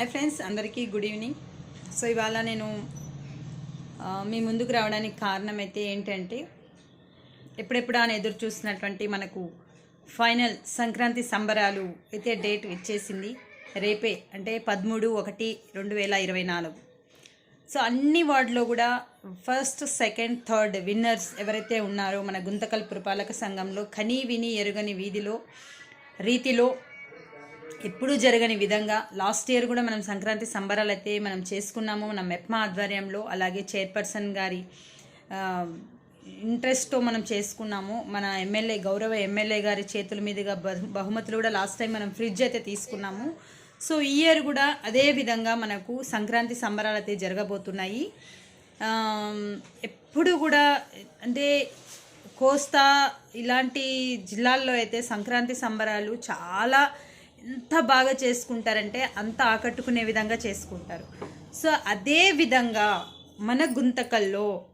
Hi friends అందరికీ good evening so ఇవాళ నేను మీ ముందుకు రావడానికి కారణం అయితే ఏంటంటే ఎప్పుడెప్పుడు అని ఎదురు చూస్తున్నటువంటి మనకు ఫైనల్ సంక్రాంతి సంబరాలు అయితే డేట్ ఇచ్చేసింది. రేపే అంటే పదమూడు ఒకటి రెండు వేల ఇరవై నాలుగు. సో అన్ని వార్డులో కూడా ఫస్ట్ సెకండ్ థర్డ్ విన్నర్స్ ఎవరైతే ఉన్నారో మన గుంతకల్ పురపాలక సంఘంలో కనీ విని ఎరుగని వీధిలో రీతిలో ఎప్పుడూ జరగని విధంగా లాస్ట్ ఇయర్ కూడా మనం సంక్రాంతి సంబరాలు అయితే మనం చేసుకున్నాము మన మెప్మా ఆధ్వర్యంలో అలాగే చైర్పర్సన్ గారి ఇంట్రెస్ట్తో మనం చేసుకున్నాము. మన ఎమ్మెల్యే గౌరవ ఎమ్మెల్యే గారి చేతుల మీదుగా బహు- బహుమతులు కూడా లాస్ట్ టైం మనం ఫ్రిడ్జ్ అయితే తీసుకున్నాము. సో ఈ ఇయర్ కూడా అదే విధంగా మనకు సంక్రాంతి సంబరాలు అయితే జరగబోతున్నాయి ఎప్పుడు కూడా అంటే కోస్తా ఇలాంటి జిల్లాల్లో అయితే సంక్రాంతి సంబరాలు చాలా ఎంత బాగా చేసుకుంటారంటే అంత ఆకట్టుకునే విధంగా చేసుకుంటారు. సో అదే విధంగా మన గుంతకల్లో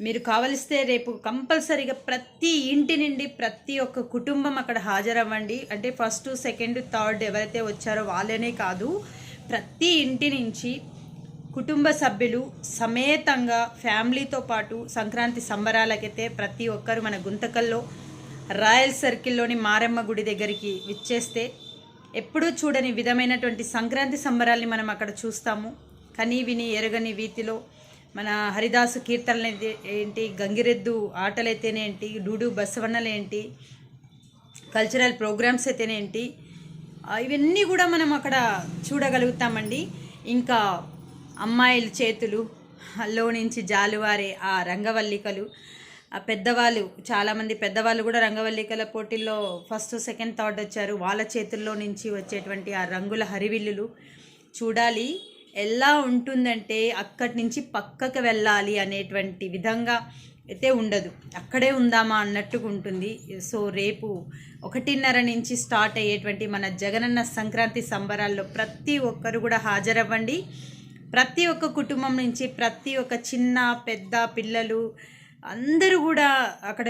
మీరు కావలిస్తే రేపు కంపల్సరీగా ప్రతి ఇంటి నుండి ప్రతి ఒక్క కుటుంబం అక్కడ హాజరవ్వండి. అంటే ఫస్ట్ సెకండ్ థర్డ్ ఎవరైతే వచ్చారో వాళ్ళనే కాదు ప్రతి ఇంటి నుంచి కుటుంబ సభ్యులు సమేతంగా ఫ్యామిలీతో పాటు సంక్రాంతి సంబరాలకైతే ప్రతి ఒక్కరు మన గుంతకల్లో రాయల్ సర్కిల్లోని మారమ్మ గుడి దగ్గరికి విచ్చేస్తే ఎప్పుడూ చూడని విధమైనటువంటి సంక్రాంతి సంబరాల్ని మనం అక్కడ చూస్తాము. కని విని ఎరగని వీతిలో మన హరిదాసు కీర్తనలు ఏంటి గంగిరెద్దు ఆటలైతేనేంటి డూడు బసవన్నలేంటి కల్చరల్ ప్రోగ్రామ్స్ అయితేనేంటి ఇవన్నీ కూడా మనం అక్కడ చూడగలుగుతామండి. ఇంకా అమ్మాయిల చేతులు లో నుంచి జాలువారే ఆ రంగవల్లికలు పెద్దవాళ్ళు చాలామంది పెద్దవాళ్ళు కూడా రంగవల్లికల పోటీల్లో ఫస్ట్ సెకండ్ థర్డ్ వచ్చారు. వాళ్ళ చేతుల్లో నుంచి వచ్చేటువంటి ఆ రంగుల హరివిల్లులు చూడాలి. ఎలా ఉంటుందంటే అక్కడి నుంచి పక్కకు వెళ్ళాలి అనేటువంటి విధంగా అయితే ఉండదు. అక్కడే ఉందామా అన్నట్టుగా ఉంటుంది. సో రేపు ఒకటిన్నర నుంచి స్టార్ట్ అయ్యేటువంటి మన జగనన్న సంక్రాంతి సంబరాల్లో ప్రతి ఒక్కరు కూడా హాజరవ్వండి. ప్రతి ఒక్క కుటుంబం నుంచి ప్రతి ఒక్క చిన్న పెద్ద పిల్లలు అందరూ కూడా అక్కడ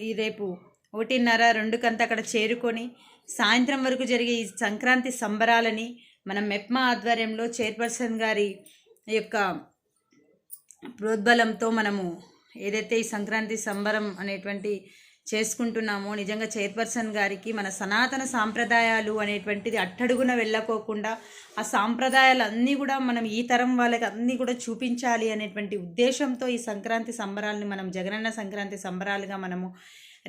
ఈ రేపు ఒకటిన్నర రెండుకంతా అక్కడ చేరుకొని సాయంత్రం వరకు జరిగే ఈ సంక్రాంతి సంబరాలని మన మెప్మా ఆధ్వర్యంలో చైర్పర్సన్ గారి యొక్క ప్రోద్బలంతో మనము ఏదైతే ఈ సంక్రాంతి సంబరం అనేటువంటి చేసుకుంటున్నామో. నిజంగా చైర్పర్సన్ గారికి మన సనాతన సాంప్రదాయాలు అనేటువంటిది అట్టడుగున వెళ్ళకోకుండా ఆ సాంప్రదాయాలు అన్నీ కూడా మనం ఈ తరం వాళ్ళకి అన్నీ కూడా చూపించాలి అనేటువంటి ఉద్దేశంతో ఈ సంక్రాంతి సంబరాలని మనం జగనన్న సంక్రాంతి సంబరాలుగా మనము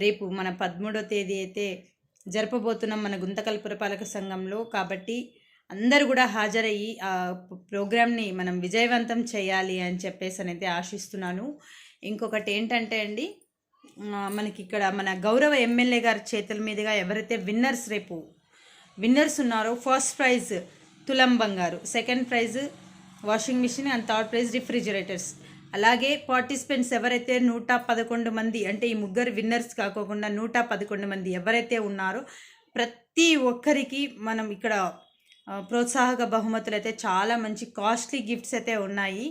రేపు మన పదమూడో తేదీ అయితే జరపబోతున్నాం మన గుంతకల్ పురపాలక సంఘంలో. కాబట్టి అందరూ కూడా హాజరయ్యి ఆ ప్రోగ్రామ్ని మనం విజయవంతం చేయాలి అని చెప్పేసి అనేది ఆశిస్తున్నాను. ఇంకొకటి ఏంటంటే అండి మనకి ఇక్కడ మన గౌరవ ఎమ్మెల్యే గారి చేతుల మీదుగా ఎవరైతే విన్నర్స్ రేపు విన్నర్స్ ఉన్నారో ఫస్ట్ ప్రైజ్ తులం బంగారు second prize washing machine and third prize refrigerators. అలాగే పార్టిసిపెంట్స్ ఎవరైతే నూట పదకొండు మంది అంటే ఈ ముగ్గురు విన్నర్స్ కాకోకుండా నూట పదకొండు మంది ఎవరైతే ఉన్నారో ప్రతి ఒక్కరికి మనం ఇక్కడ ప్రోత్సాహక బహుమతులు అయితే చాలా మంచి కాస్ట్లీ గిఫ్ట్స్ అయితే ఉన్నాయి.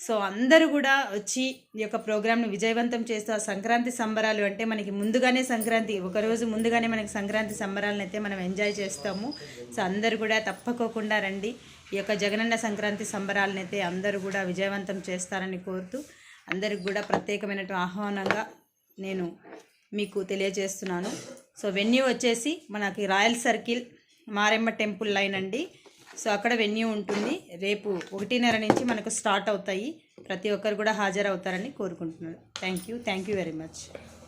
సో అందరూ కూడా వచ్చి ఈ యొక్క ప్రోగ్రామ్ను విజయవంతం చేస్తూ ఆ సంక్రాంతి సంబరాలు అంటే మనకి ముందుగానే సంక్రాంతి ఒకరోజు ముందుగానే మనకి సంక్రాంతి సంబరాలను అయితే మనం ఎంజాయ్ చేస్తాము. సో అందరూ కూడా తప్పకోకుండా రండి. ఈ యొక్క జగనన్న సంక్రాంతి సంబరాలను అయితే అందరూ కూడా విజయవంతం చేస్తారని కోరుతూ అందరికి కూడా ప్రత్యేకమైనటువంటి ఆహ్వానంగా నేను మీకు తెలియజేస్తున్నాను. సో వెన్యూ వచ్చేసి మనకి Royal Circle Maremma temple line అండి. సో అక్కడ వెన్యూ ఉంటుంది. రేపు ఒకటిన్నర నుంచి మనకు స్టార్ట్ అవుతాయి. ప్రతి ఒక్కరు కూడా హాజరవుతారని కోరుకుంటున్నాను. Thank you. Thank you very much.